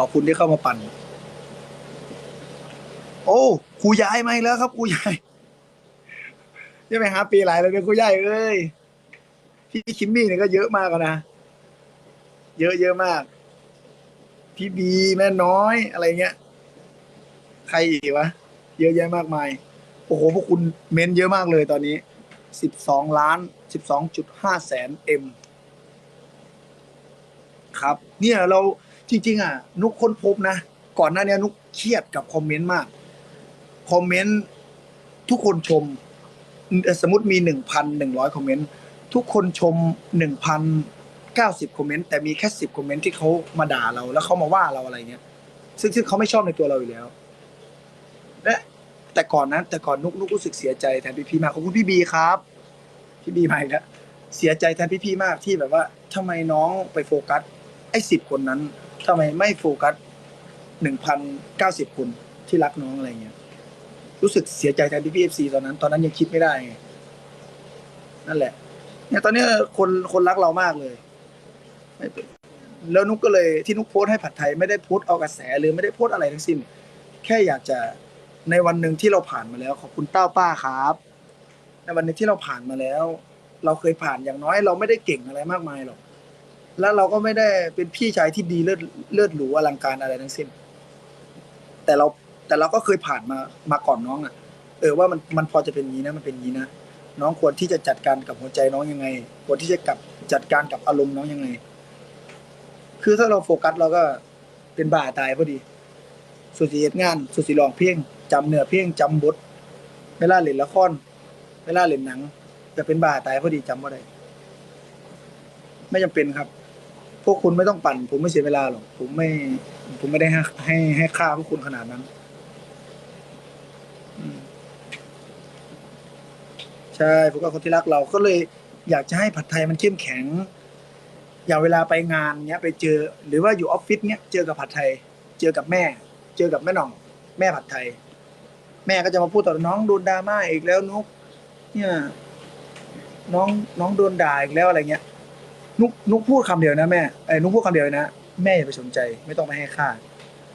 ขอบคุณที่เข้ามาปั่น โอ้ครูยายมาอีกแล้วครับครูยายจะไปหาปีหลายแล้วเนี่ยครูยายเอ้ยพี่คิมมี่เนี่ยก็เยอะมากนะเยอะเยอะมาก พี่บีแม่น้อยอะไรเงี้ย ใครอีกวะเยอะแยะมากมาย โอ้โหพวกคุณเม้นเยอะมากเลยตอนนี้สิบสองล้านสิบสองจุดห้าแสนเอ็มครับ เนี่ยเรา จริง ๆ อะ นุกค้นพบนะ ก่อนหน้านี้นุกเครียดกับคอมเมนต์มาก คอมเมนต์ทุกคนชม สมมติมีหนึ่งพันหนึ่งร้อยคอมเมนต์ทุกคนชมหนึ่งพันเก้าสิบคอมเมนต์แต่มีแค่สิบคอมเมนต์ที่เขามาด่าเรา แล้วเขามาว่าเราอะไรเงี้ย ซึ่งซึ่งเขาไม่ชอบในตัวเราอยู่แล้วและแต่ก่อนนะแต่ก่อนนุกนุกรู้สึกเสียใจแทนพี่พีมากขอบคุณพี่บีครับ พี่บีมาอีกแล้วเสียใจแทนพี่พีมากที่แบบว่าทำไมน้องไปโฟกัสไอ้สิบคนนั้น ทำไมไม่โฟกัสหนึ่งพันเก้าสิบคนที่รักน้องอะไรเงี้ย รู้สึกเสียใจแทนพี่พีเอฟซีตอนนั้น ตอนนั้นยังคิดไม่ได้ไงนั่นแหละ เนี่ยตอนนี้คนคนรักเรามากเลยไม่เป็นแล้วนุกก็เลยที่นุกโพสให้ผัดไทยไม่ได้โพสเอากระแสหรือไม่ได้โพสอะไรทั้งสิ้น แค่อยากจะในวันหนึ่งที่เราผ่านมาแล้ว ขอบคุณเต้าป้าครับ ในวันหนึ่งที่เราผ่านมาแล้ว เราเคยผ่านอย่างน้อยเราไม่ได้เก่งอะไรมากมายหรอก แล้วเราก็ไม่ได้เป็นพี่ชายที่ดีเลิศเลิศหรูอลังการอะไรทั้งสิ้น แต่เราแต่เราก็เคยผ่านมามาก่อนน้องอะ เออว่ามันมันพอจะเป็นงนี้นะมันเป็นงนี้นะน้องควรที่จะจัดการกับหัวใจน้องยังไง ควรที่จะกับจัดการกับอารมณ์น้องยังไง คือถ้าเราโฟกัสเราก็เป็นบ้าตายพอดี สุดสิเฮ็ดงาน สุดสิร้องเพลงจำเนื้อเพลงจำบทเวลาเล่นละครเวลาเล่นหนังจะเป็นบ้าตายพอดีจำบ่ได้ไม่จำเป็นครับ พวกคุณไม่ต้องปั่น ผมไม่เสียเวลาหรอกผมไม่ ผมไม่ได้ให้ให้ให้ค่าพวกคุณขนาดนั้นใช่พวกเราคนที่รักเราก็เลยอยากจะให้ผัดไทยมันเข้มแข็ง อย่างเวลาไปงานเนี้ย ไปเจอ หรือว่าอยู่ออฟฟิศเนี้ยเจอกับผัดไทย เจอกับแม่ เจอกับแม่น่อง แม่ผัดไทย แม่ก็จะมาพูดต่อน้องโดนดราม่าอีกแล้วนุกเนี่ย น้องน้องโดนด่าอีกแล้วอะไรเงี้ย นุกนุกพูดคำเดียวนะแม่ไอ้ยนุกพูดคำเดียวนะแม่อย่าไปสนใจ ไม่ต้องไปให้ค่า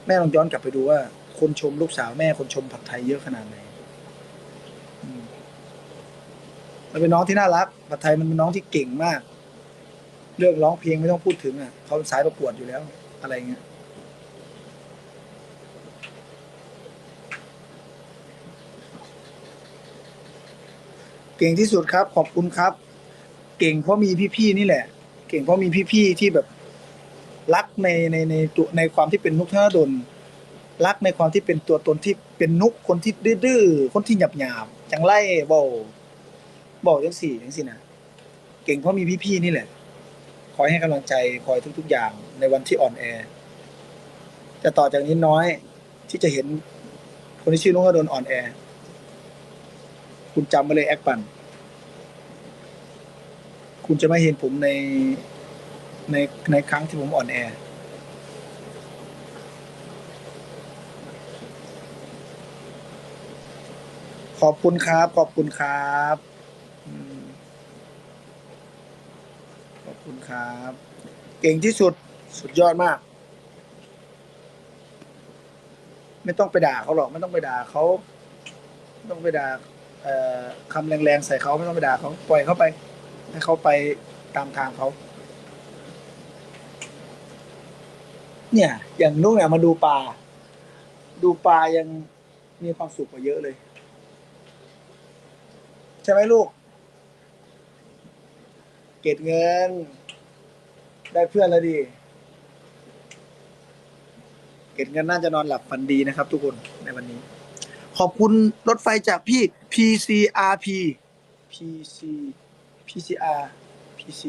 แม่ลองย้อนกลับไปดูว่า คนชมลูกสาวแม่คนชมผัดไทยเยอะขนาดไหนอืมมันเป็นน้องที่น่ารักผัดไทยมันเป็นน้องที่เก่งมาก เรื่องร้องเพลงไม่ต้องพูดถึงอะเขาสายประกวดอยู่แล้ว อะไรเงี้ยเก่งที่สุดครับ ขอบคุณครับ เก่งเพราะมีพี่ๆนี่แหละ ก่งเพราะมีพี่ๆที่แบบรักในในในตัวในความที่เป็นนุกธนดลรักในความที่เป็นตัวตนที่เป็นนุกคนที่ดื้อๆคนที่หยาบหยาบจังไล่เบาบอกจังสี่จังสี่นะเก่งเพราะมีพี่ๆนี่แหละ คอยให้กำลังใจคอยทุก ๆ อย่างในวันที่อ่อนแอจะต่อจากนี้น้อยที่จะเห็นคนที่ชื่อนุกธนดลอ่อนแอ คุณจำไว้เลยแอคปัน คุณจะไม่เห็นผมในในในครั้งที่ผมอ่อนแอ ขอบคุณครับ ขอบคุณครับขอบคุณครับ เก่งที่สุดสุดยอดมาก ไม่ต้องไปด่าเขาหรอก ไม่ต้องไปด่าเขาไม่ต้องไปด่าคำแรงๆใส่เขาไม่ต้องไปด่าเขาปล่อยเขาไป ให้เขาไปตามทางเขาเนี่ย อย่างนุ๊กเนี่ยมาดูปลาดูปลายังมีความสุขกว่าเยอะเลย ใช่ไหมลูก เก็บเงิน ได้เพื่อนแล้วดี เก็บเงินน่าจะนอนหลับฝันดีนะครับทุกคนในวันนี้ ขอบคุณรถไฟจากพี่ PCRP PC PCR PC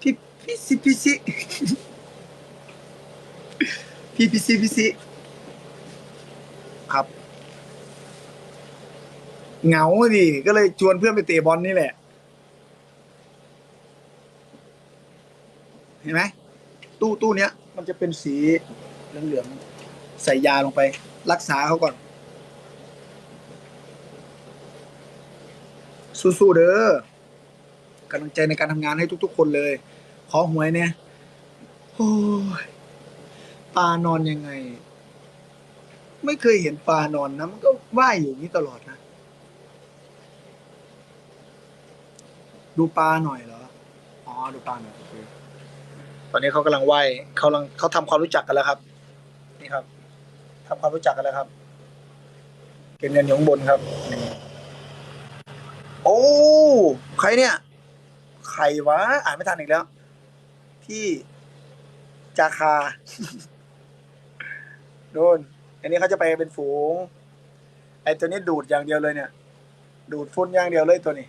พี่พี่ซีพี่ซีพี่พี่ซีพี่ซีครับเหงาดิก็เลยชวนเพื่อนไปเตะบอลนี่แหละ เห็นไหมตู้ตู้เนี้ย มันจะเป็นสีเหลืองๆใส่ยาลงไป รักษาเขาก่อน สู้ๆเด้อกำลังใจในการทำงานให้ทุก ๆ คนเลย ขอหวยเนี่ยโอ้ยปลานอนยังไง ไม่เคยเห็นปลานอนนะมันก็ว่ายอยู่อย่างนี้ตลอดนะ ดูปลาหน่อยเหรออ๋อดูปลาหน่อยโอเคตอนนี้เขากำลังว่ายเขากำลังเขาทำความรู้จักกันแล้วครับ นี่ครับทำความรู้จักกันแล้วครับเก็บเงินอยู่ข้างบนครับนี่ โอ้ ใครเนี่ย ใครวะ อ่านไม่ทันอีกแล้วที่จาคา โดน อันนี้เขาจะไปเป็นฝูง ไอตัวนี้ดูดอย่างเดียวเลยเนี่ย ดูดฟุ้นอย่างเดียวเลยตัวนี้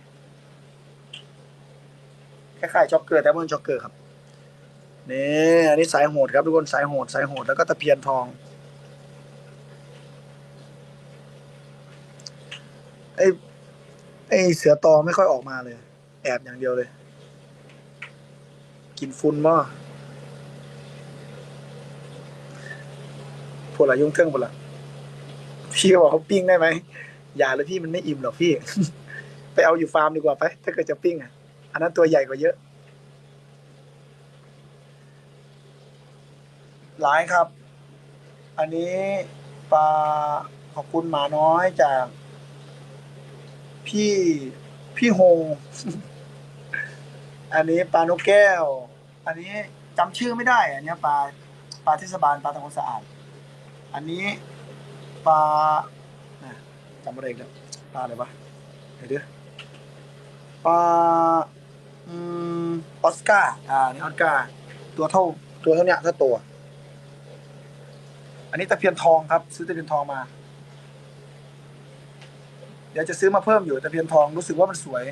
คล้ายๆช็อกเกอร์แต่มันช็อกเกอร์ครับ นี่ อันนี้สายโหดครับทุกคนสายโหดสายโหดแล้วก็ตะเพียนทองไอ ไอ้เสือตอไม่ค่อยออกมาเลย แอบอย่างเดียวเลย กินฟุ้นมั้พวกเรายุ่งเทิงพวกเราพี่ก็บอกเขาปิ้งได้ไหมอย่าเลยพี่มันไม่อิ่มหรอกพี่ ไปเอาอยู่ฟาร์มดีกว่าไปถ้าเกิดจะปิ้งอะ อันนั้นตัวใหญ่กว่าเยอะหลายครับ อันนี้ปลาขอบคุณหมาน้อยจาก พี่พี่โฮ อันนี้ปลานกแก้ว อันนี้จำชื่อไม่ได้ อันเนี้ยปลาปลาเทศบาลปลาทำความสะอาด อันนี้ปลาจำอะไรอีกแล้วปลาอะไรวะเดี๋ยวเดี๋ยปลาอืมออสการ์อ่านี่ออสการ์ตัวเท่า ตัวเท่าเนี้ยเท่าตัว อันนี้ตะเพียนทองครับ ซื้อตะเพียนทองมา เดี๋ยวจะซื้อมาเพิ่มอยู่ตะเพียนทองรู้สึกว่ามันสวย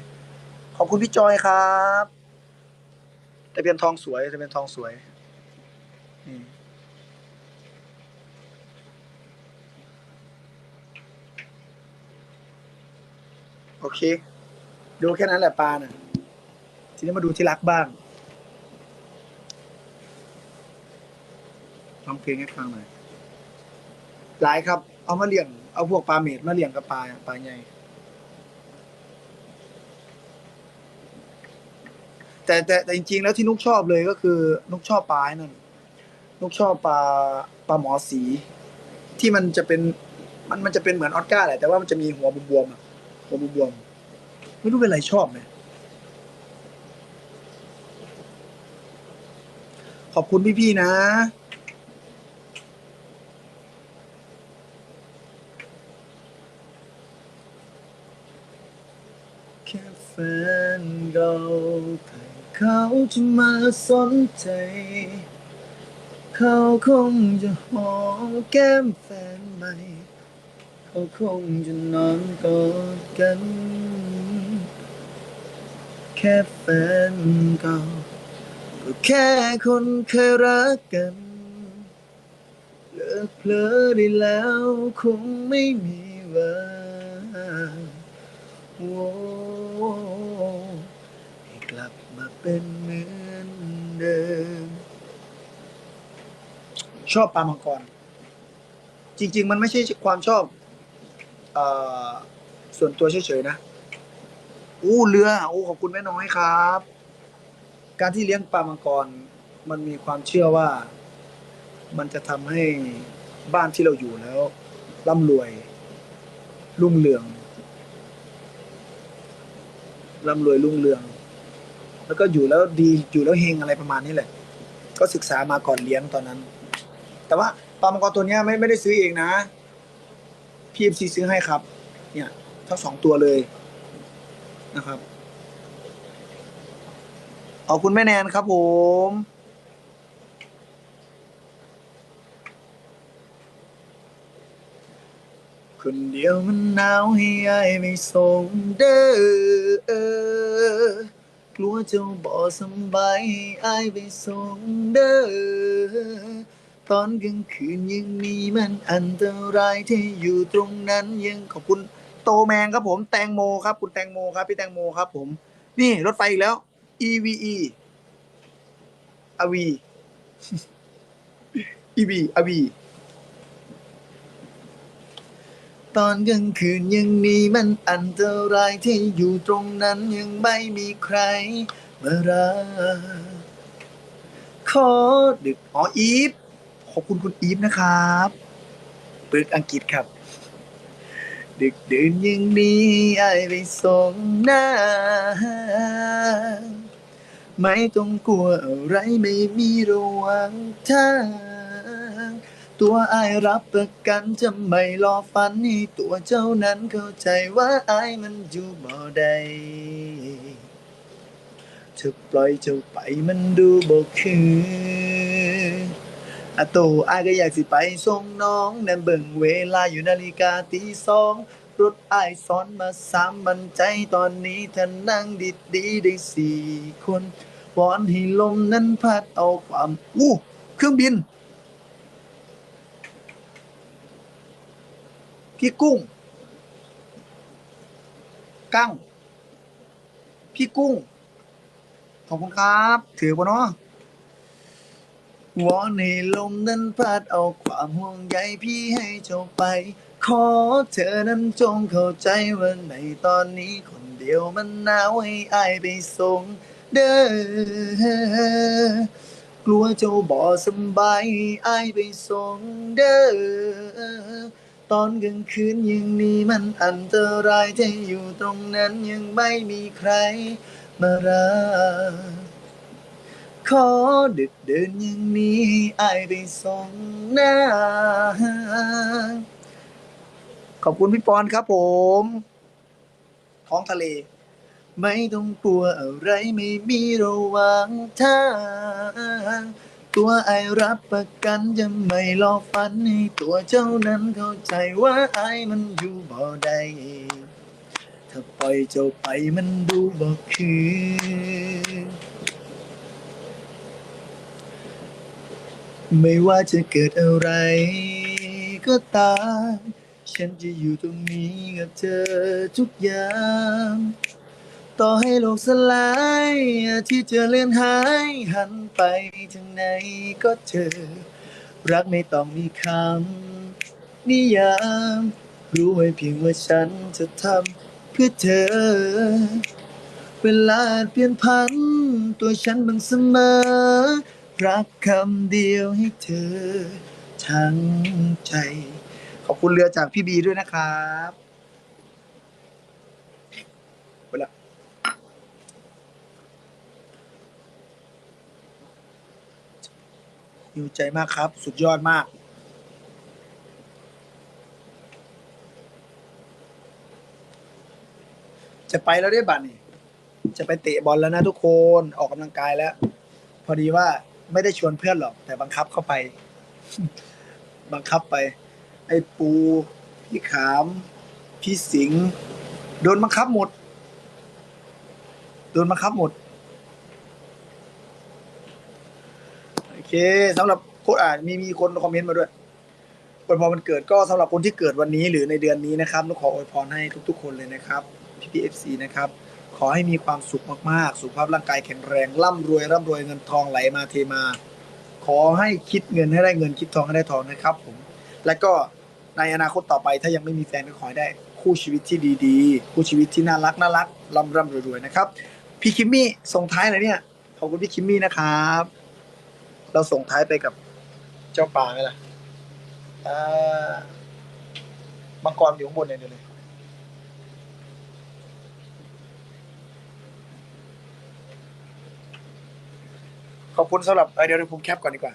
ขอบคุณพี่จอยครับตะเพียนทองสวยตะเพียนทองสวยโอเค ดูแค่นั้นแหละปลาน่ะ ทีนี้มาดูที่รักบ้างร้องเพลงให้ฟังหน่อยหลายครับ เอามาเลี้ยง เอาพวกปลาเมดมาเลี้ยงกับปลาปลาใหญ่ แต่แต่แต่จริงๆแล้วที่นุกชอบเลยก็คือ นุกชอบปลาไอ้นั่นนุกชอบปลาปลาหมอสี ที่มันจะเป็นมันมันจะเป็นเหมือนออสการ์แหละแต่ว่ามันจะมีหัวบวมๆอะหัวบวมๆไม่รู้เป็นไรชอบไหมขอบคุณพี่ๆนะแค่แฟนเรา เขาจะมาสนใจ เขาคงจะหอมแก้มแฟนใหม่ เขาคงจะนอนกอดกัน แค่แฟนเก่าก็แค่คนเคยรักกันเลิกเพลอได้แล้วคงไม่มีวันโอ้ เป็นเหมือนเดิม ชอบปลามังกร จริง ๆ มันไม่ใช่ความชอบอส่วนตัวเฉยๆนะอู้เรืออู้ขอบคุณแม่น้อยครับ การที่เลี้ยงปลามังกร มันมีความเชื่อว่า มันจะทำให้บ้านที่เราอยู่แล้วร่ำรวย รุ่งเรืองร่ำรวยรุ่งเรือง แล้วก็อยู่แล้วดีอยู่แล้วเฮงอะไรประมาณนี้แหละ ก็ศึกษามาก่อนเลี้ยงตอนนั้น แต่ว่าปลามังกรตัวเนี้ยไม่ไม่ได้ซื้อเองนะพีเอฟซีซื้อให้ครับ เนี่ย ทั้งสองตัวเลยนะครับขอบคุณแม่แนนครับผมคนเดียวมันหนาวให้อายไม่ส่งเด้อ ลัวเจ้าบ่สำบายให้อายไปส่งเด้อตอนกลางคืนยังมีมันอันตรายที่อยู่ตรงนั้นยังขอบคุณโตแมงครับผมแตงโมครับ คุณแตงโมครับพี่แตงโมครับผม นี่รถไฟอีกแล้ว EVE อวี EV อวี ตอนกลางคืนยังมีมันอันตรายที่อยู่ตรงนั้นยังไม่มีใครมารักขอดึกอ๋ออีฟขอบคุณคุณอีฟนะครับปึกอังกฤษครับ ดึกดื่นยังนี้ไอายไปส่งหน้า ไม่ต้องกลัวอะไรไม่มีระว่างทาง ตัวไอายรับประกันจะไม่รอฟันให้ตัวเจ้านั้นเข้าใจว่าไอายมันอยู่บ่ได้เธอปล่อยเจ้าไปมันดูบ่คืออะโตอายก็อยากสิไปส่งน้องนั่นเบิ่งเวลาอยู่นาฬิกาตีสองรถอายซ้อนมาสามบันใจตอนนี้ท่านนั่งดิดดีได้สี่คนวอนให้ลมนั้นพัดเอาความอู้เครื่องบิน พี่กุ้ง กั้ง พี่กุ้ง ขอบคุณครับ ถือปะเนาะวอนให้ลมนั้นพัดเอาความห่วงใยพี่ให้เจ้าไป ขอเธอนั้นจงเข้าใจว่าในตอนนี้คนเดียวมันหนาวให้อายไปส่งเด้อกลัวเจ้าบ่สบายอายไปส่งเด้อ ตอนกลางคืนยังนี้มันอันตรายจะอยู่ตรงนั้นยังไม่มีใครมารักขอดึกเดินอย่างนี้อายไปส่งหน้า ขอบคุณพี่ปอนครับผมท้องทะเล ไม่ต้องกลัวอะไรไม่มีระหว่างทาง ตัวไอรับประกันจะไม่หลอกฝันให้ตัวเจ้านั้นเข้าใจว่าไอมันอยู่บ่ได้ถ้าปล่อยเจ้าไปมันดูบ่คือ ไม่ว่าจะเกิดอะไรก็ตาม ฉันจะอยู่ตรงนี้กับเธอทุกอย่าง ต่อให้โลกสลาย ที่จะเลือนหาย หันไปทางไหนก็เจอรักไม่ต้องมีคำนิยาม รู้ไว้เพียงว่าฉันจะทำเพื่อเธอ เวลาเปลี่ยนพัน ตัวฉันมันเสมอ รักคำเดียวให้เธอ ทั้งใจ ขอบคุณเรือจากพี่บีด้วยนะครับไปละ อยู่ใจมากครับ สุดยอดมาก จะไปแล้วได้บัตรนี่จะไปเตะบอลแล้วนะทุกคนออกกำลังกายแล้ว พอดีว่าไม่ได้ชวนเพื่อนหรอก แต่บังคับเข้าไป บังคับไป ไอ้ปู พี่ขาม พี่สิงห์โดนบังคับหมด โดนบังคับหมด โอ เคสำหรับคนอ่านมีมีคนคอมเมนต์มาด้วยอวยพรวันเกิดก็สำหรับคนที่เกิดวันนี้หรือในเดือนนี้นะครับต้องขออวยพรให้ทุก ๆ คนเลยนะครับพี่พีเอฟซีนะครับขอให้มีความสุขมากๆ สุขภาพร่างกายแข็งแรงร่ำรวยร่ำรวยเงินทองไหลมาเทมา ขอให้คิดเงินให้ได้เงินคิดทองให้ได้ทองนะครับ ผม และก็ในอนาคตต่อไปถ้ายังไม่มีแฟนก็ขอให้ได้ คู่ชีวิตที่ดีๆ คู่ชีวิตที่น่ารักน่ารักร่ำร่ำรวยๆนะครับพี่คิมมี่ส่งท้ายเลยเนี่ยขอบคุณพี่คิมมี่นะครับ เราส่งท้ายไปกับเจ้าป่าไหมล่ะอ่ามังกรอยู่ข้างบนเนี่ยเดี๋ยวเลยขอบคุณสำหรับเอ้ยเดี๋ยวผมแคปก่อนดีกว่า